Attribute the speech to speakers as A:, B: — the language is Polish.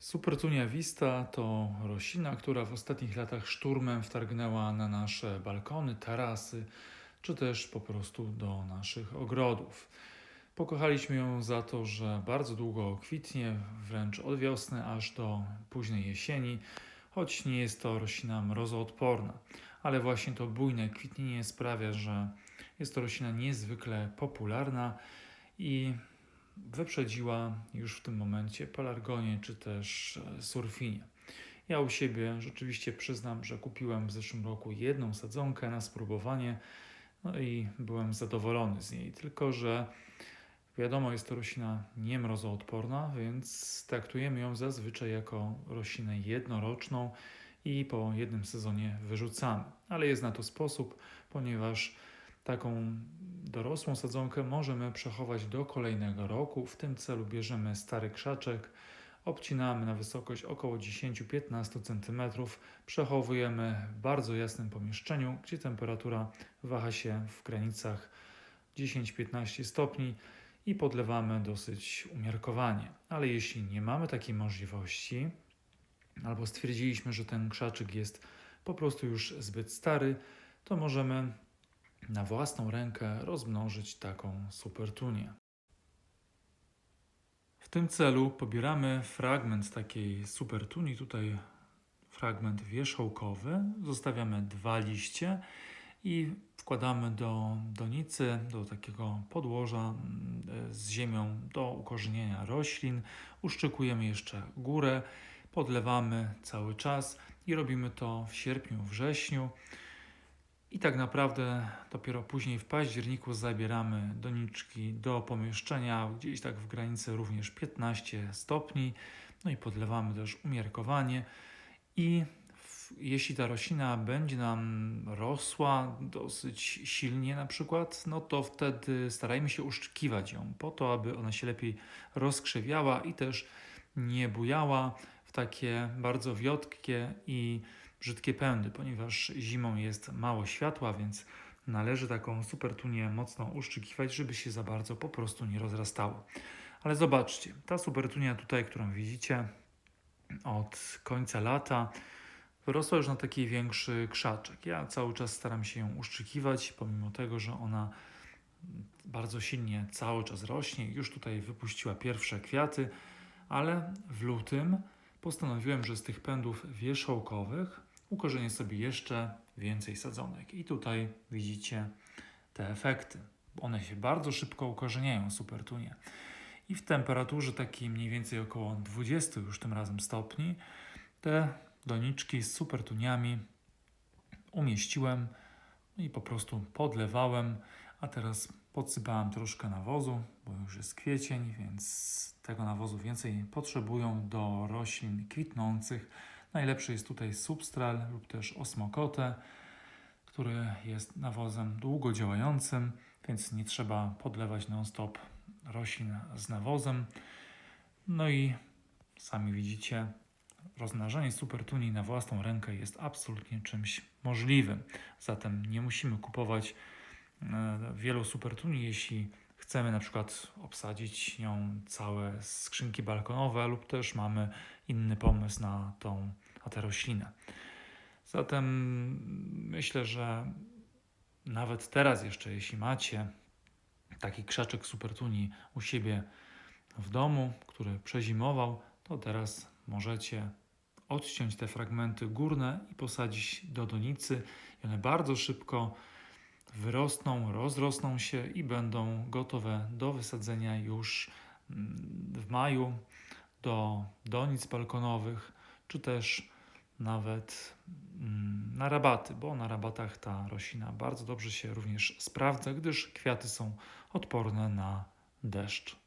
A: Supertunia vista to roślina, która w ostatnich latach szturmem wtargnęła na nasze balkony, tarasy, czy też po prostu do naszych ogrodów. Pokochaliśmy ją za to, że bardzo długo kwitnie, wręcz od wiosny aż do późnej jesieni, choć nie jest to roślina mrozoodporna. Ale właśnie to bujne kwitnienie sprawia, że jest to roślina niezwykle popularna i wyprzedziła już w tym momencie pelargonię czy też e, surfinie. Ja u siebie rzeczywiście przyznam, że kupiłem w zeszłym roku jedną sadzonkę na spróbowanie, no i byłem zadowolony z niej. Tylko, że wiadomo, jest to roślina niemrozoodporna, więc traktujemy ją zazwyczaj jako roślinę jednoroczną i po jednym sezonie wyrzucamy. Ale jest na to sposób, ponieważ taką dorosłą sadzonkę możemy przechować do kolejnego roku. W tym celu bierzemy stary krzaczek, obcinamy na wysokość około 10-15 cm, przechowujemy w bardzo jasnym pomieszczeniu, gdzie temperatura waha się w granicach 10-15 stopni i podlewamy dosyć umiarkowanie. Ale jeśli nie mamy takiej możliwości, albo stwierdziliśmy, że ten krzaczek jest po prostu już zbyt stary, to możemy na własną rękę rozmnożyć taką supertunię. W tym celu pobieramy fragment takiej supertuni, tutaj fragment wierzchołkowy, zostawiamy dwa liście i wkładamy do donicy, do takiego podłoża mm, z ziemią do ukorzenienia roślin. Uszczykujemy jeszcze górę, podlewamy cały czas i robimy to w sierpniu, wrześniu. I tak naprawdę dopiero później w październiku zabieramy doniczki do pomieszczenia, gdzieś tak w granicy również 15 stopni. No i podlewamy też umiarkowanie. I w, jeśli ta roślina będzie nam rosła dosyć silnie, na przykład, no to wtedy starajmy się uszczykiwać ją po to, aby ona się lepiej rozkrzewiała i też nie bujała w takie bardzo wiotkie i brzydkie pędy, ponieważ zimą jest mało światła, więc należy taką supertunię mocno uszczykiwać, żeby się za bardzo po prostu nie rozrastało. Ale zobaczcie, ta supertunia tutaj, którą widzicie od końca lata, wyrosła już na taki większy krzaczek. Ja cały czas staram się ją uszczykiwać, pomimo tego, że ona bardzo silnie cały czas rośnie. Już tutaj wypuściła pierwsze kwiaty, ale w lutym postanowiłem, że z tych pędów wierzchołkowych ukorzenię sobie jeszcze więcej sadzonek. I tutaj widzicie te efekty. One się bardzo szybko ukorzeniają, supertunie. I w temperaturze takiej mniej więcej około 20 już tym razem stopni te doniczki z supertuniami umieściłem i po prostu podlewałem, a teraz podsypałem troszkę nawozu, bo już jest kwiecień, więc tego nawozu więcej potrzebują do roślin kwitnących Najlepszy jest tutaj substral lub też osmokote, który jest nawozem długodziałającym, więc nie trzeba podlewać non-stop roślin z nawozem. No i sami widzicie, rozmnażanie supertuni na własną rękę jest absolutnie czymś możliwym. Zatem nie musimy kupować e, wielu supertuni, jeśli chcemy na przykład obsadzić nią całe skrzynki balkonowe lub też mamy inny pomysł na tą na tę roślinę. Zatem myślę, że nawet teraz jeszcze, jeśli macie taki krzaczek supertuni u siebie w domu, który przezimował, to teraz możecie odciąć te fragmenty górne i posadzić do donicy. I one bardzo szybko wyrosną, rozrosną się i będą gotowe do wysadzenia już mm, w maju do donic balkonowych, czy też nawet mm, na rabaty, bo na rabatach ta roślina bardzo dobrze się również sprawdza, gdyż kwiaty są odporne na deszcz.